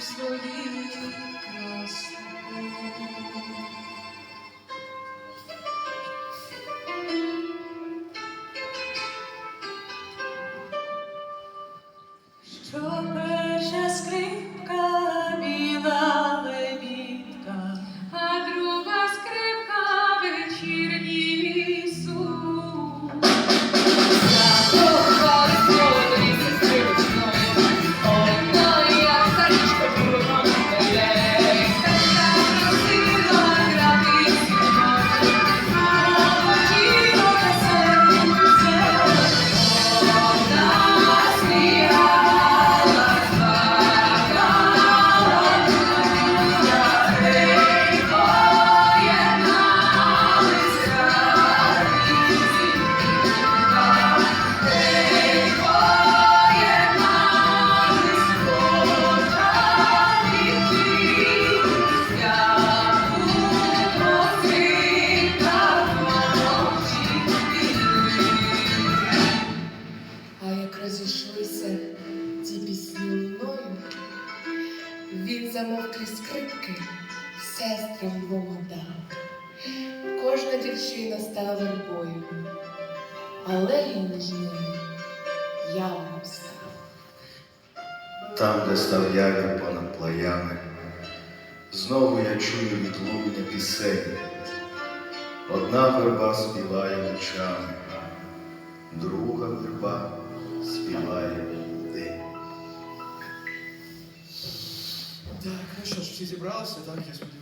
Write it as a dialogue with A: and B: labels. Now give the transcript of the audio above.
A: Strawberry. Він замовклі скрипки сестрам двом дав. Кожна дівчина стала вербою, алею ніжною я вам став.
B: Там, де став явір понад плаями, знову я чую відлуння пісень. Одна верба співає ночами, друга верба співає
C: всі зібралися, так, я сподіваюся.